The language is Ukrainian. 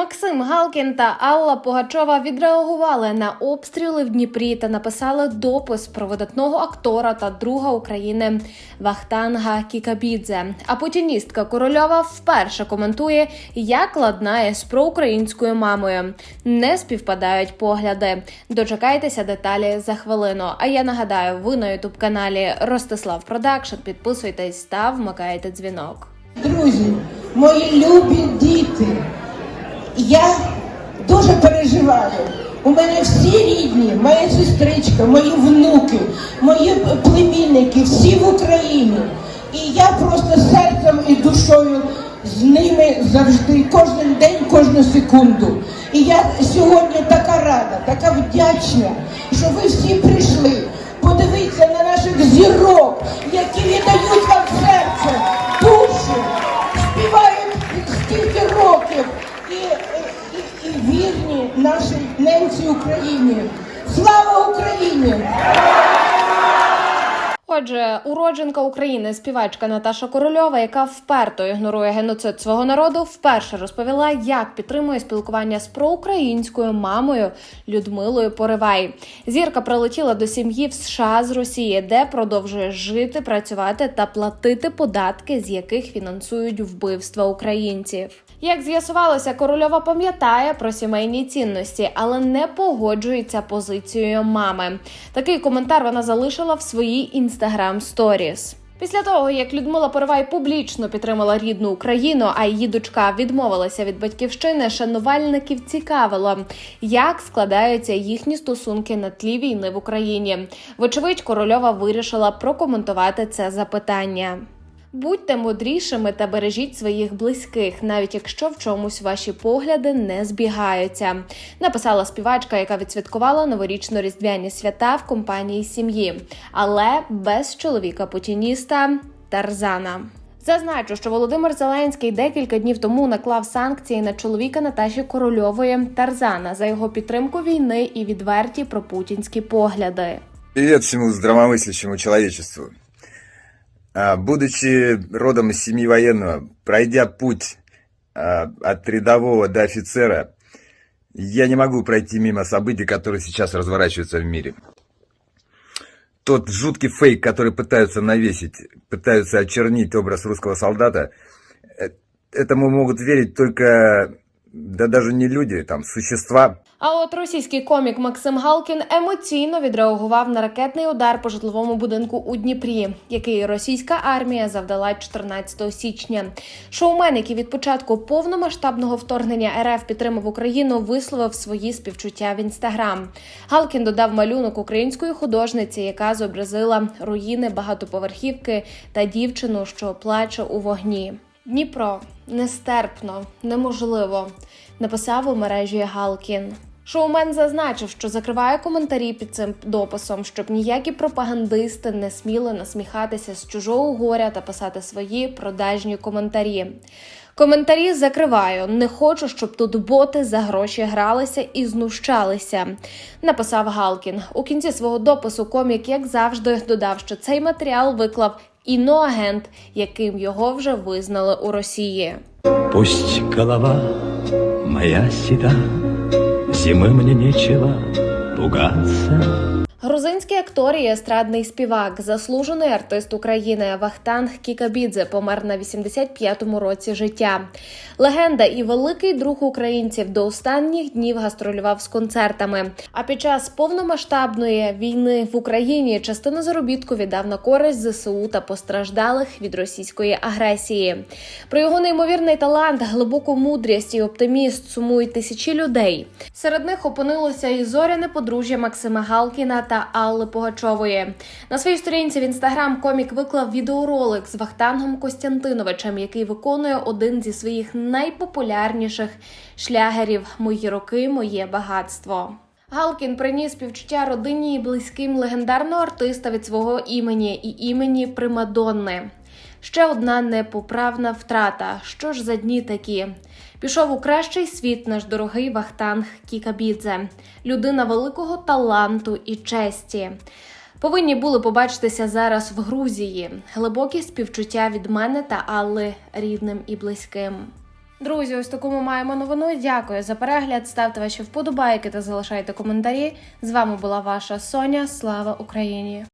Максим Галкін та Алла Пугачова відреагували на обстріли в Дніпрі та написали допис про видатного актора та друга України Вахтанга Кікабідзе. А путіністка Корольова вперше коментує, як ладнає з проукраїнською мамою. Не співпадають погляди. Дочекайтеся деталі за хвилину. А я нагадаю, ви на ютуб каналі Ростислав Продакшн. Підписуйтесь та вмикайте дзвінок. Друзі, мої любі діти, я дуже переживаю. У мене всі рідні, моя сестричка, мої внуки, мої племінники, всі в Україні. І я просто серцем і душою з ними завжди, кожен день, кожну секунду. І я сьогодні така рада, така вдячна, що ви всі прийшли. Подивіться на наших зірок, які віддають вам серце, душу, співають стільки років і, і, і вірні нашій ненці Україні. Слава Україні! Отже, уродженка України, співачка Наташа Корольова, яка вперто ігнорує геноцид свого народу, вперше розповіла, як підтримує спілкування з проукраїнською мамою Людмилою Поривай. Зірка прилетіла до сім'ї в США з Росії, де продовжує жити, працювати та платити податки, з яких фінансують вбивства українців. Як з'ясувалося, корольова пам'ятає про сімейні цінності, але не погоджується позицією мами. Такий коментар вона залишила в своїй інстаграм сторіс. Після того, як Людмила Поривай публічно підтримала рідну Україну, а її дочка відмовилася від батьківщини, шанувальників цікавило, як складаються їхні стосунки на тлі війни в Україні. Вочевидь, корольова вирішила прокоментувати це запитання. Будьте мудрішими та бережіть своїх близьких, навіть якщо в чомусь ваші погляди не збігаються. Написала співачка, яка відсвяткувала новорічно-різдвяні свята в компанії сім'ї, але без чоловіка путініста Тарзана. Зазначу, що Володимир Зеленський декілька днів тому наклав санкції на чоловіка Наташі Корольової Тарзана за його підтримку війни і відверті пропутінські погляди. Привет всему здравомыслящему человечеству. А, Будучи родом из семьи военного, пройдя путь а, от рядового до офицера, я не могу пройти мимо событий, которые сейчас разворачиваются в мире. Тот жуткий фейк, который пытаются навесить, пытаются очернить образ русского солдата, э, этому могут верить только, да даже не люди, там, существа, А от російський комік Максим Галкін емоційно відреагував на ракетний удар по житловому будинку у Дніпрі, який російська армія завдала 14 січня. Шоумен, який від початку повномасштабного вторгнення РФ підтримав Україну, висловив свої співчуття в інстаграм. Галкін додав малюнок української художниці, яка зобразила руїни багатоповерхівки та дівчину, що плаче у вогні. Дніпро нестерпно, неможливо, написав у мережі Галкін. Шоумен зазначив, що закриває коментарі під цим дописом, щоб ніякі пропагандисти не сміли насміхатися з чужого горя та писати свої продажні коментарі. Коментарі закриваю. Не хочу, щоб тут боти за гроші гралися і знущалися. Написав Галкін. У кінці свого допису комік, як завжди, додав, що цей матеріал виклав іноагент, яким його вже визнали у Росії. Пусть голова моя сіда, зими мені нечего пугаться. Грузинський актор і естрадний співак, заслужений артист України Вахтанг Кікабідзе помер на 85-му році життя. Легенда і великий друг українців до останніх днів гастролював з концертами. А під час повномасштабної війни в Україні частину заробітку віддав на користь ЗСУ та постраждалих від російської агресії. Про його неймовірний талант, глибоку мудрість і оптиміст сумують тисячі людей. Серед них опинилося і зоряне подружжя Максима Галкіна та Алли Пугачової. На своїй сторінці в інстаграм комік виклав відеоролик з Вахтангом Костянтиновичем, який виконує один зі своїх найпопулярніших шлягерів Мої роки, моє багатство. Галкін приніс співчуття родині і близьким легендарного артиста від свого імені і імені Примадонни. Ще одна непоправна втрата. Що ж за дні такі? Пішов у кращий світ наш дорогий Вахтанг Кікабідзе, людина великого таланту і честі. Повинні були побачитися зараз в Грузії. Глибокі співчуття від мене та Алли рідним і близьким. Друзі, ось таку ми маємо новину. Дякую за перегляд. Ставте ваші вподобайки та залишайте коментарі. З вами була ваша Соня. Слава Україні!